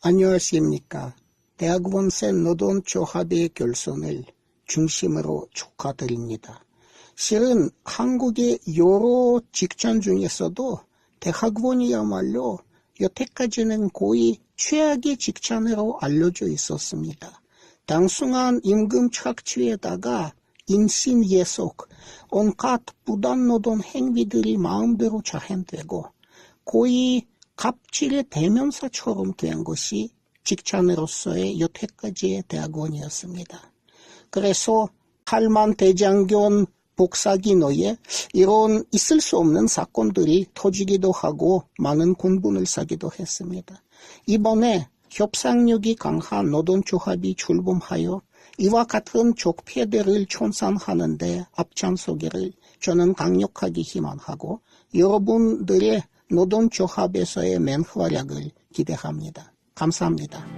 안녕하십니까. 대학원생 노동 조합의 결선을 중심으로 축하드립니다. 실은 한국의 여러 직장 중에서도 대학원이야말로 여태까지는 거의 최악의 직장으로 알려져 있었습니다. 단순한 임금 착취에다가 인신 예속, 온갖 부당 노동 행위들이 마음대로 자행되고 거의 갑질의 대명사처럼 된 것이 직장으로서의 여태까지의 대학원이었습니다. 그래서 칼만 대장견 복사기 노예 이런 있을 수 없는 사건들이 터지기도 하고 많은 공분을 사기도 했습니다. 이번에 협상력이 강한 노동조합이 출범하여 이와 같은 적폐들을 청산하는데 앞장서기를 저는 강력하게 희망하고 여러분들의 노동 조합에서의 맹활약을 기대합니다. 감사합니다.